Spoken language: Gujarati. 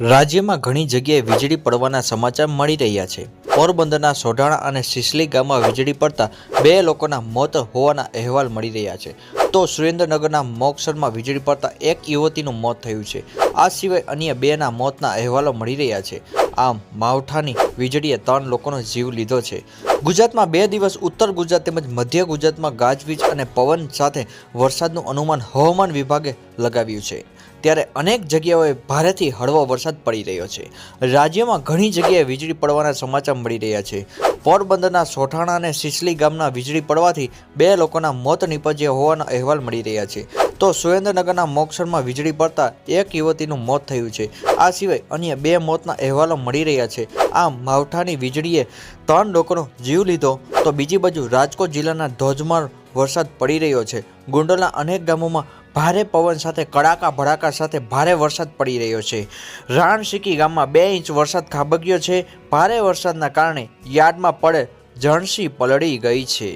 રાજ્યમાં ઘણી જગ્યાએ વીજળી પડવાના સમાચાર મળી રહ્યા છે. પોરબંદરના સોઢાણા અને સિસલી ગામમાં વીજળી પડતા બે લોકોના મોત હોવાના અહેવાલ મળી રહ્યા છે. તો સુરેન્દ્રનગરના મોક્ષરમાં વીજળી પડતા એક યુવતીનું મોત થયું છે. આ સિવાય અન્ય બેના મોતના અહેવાલો મળી રહ્યા છે. આમ માવઠાની વીજળીએ ત્રણ લોકોનો જીવ લીધો છે. ગુજરાતમાં બે દિવસ ઉત્તર ગુજરાત તેમજ મધ્ય ગુજરાતમાં ગાજવીજ અને પવન સાથે વરસાદનું અનુમાન હવામાન વિભાગે લગાવ્યું છે. ત્યારે અનેક જગ્યાઓએ ભારેથી હળવો વરસાદ પડી રહ્યો છે. રાજ્યમાં ઘણી જગ્યાએ વીજળી પડવાના સમાચાર મળી રહ્યા છે. પોરબંદરના સોઠાણા અને સિસલી ગામના વીજળી પડવાથી બે લોકોના મોત નીપજ્યા હોવાના અહેવાલ મળી રહ્યા છે. તો સુરેન્દ્રનગરના મોક્ષરમાં વીજળી પડતા એક યુવતીનું મોત થયું છે. આ સિવાય અન્ય બે મોતના અહેવાલો મળી રહ્યા છે. આમ માવઠાની વીજળીએ ત્રણ લોકોનો જીવ લીધો તો બીજી બાજુ રાજકોટ જિલ્લાના ધોધમાર વરસાદ પડી રહ્યો છે. ગુંડોલના અનેક ગામોમાં ભારે પવન સાથે કડાકા ભડાકા સાથે ભારે વરસાદ પડી રહ્યો છે. રાણસીકી ગામમાં બે ઇંચ વરસાદ ખાબક્યો છે. ભારે વરસાદના કારણે યાર્ડમાં પડે જણસી પલળી ગઈ છે.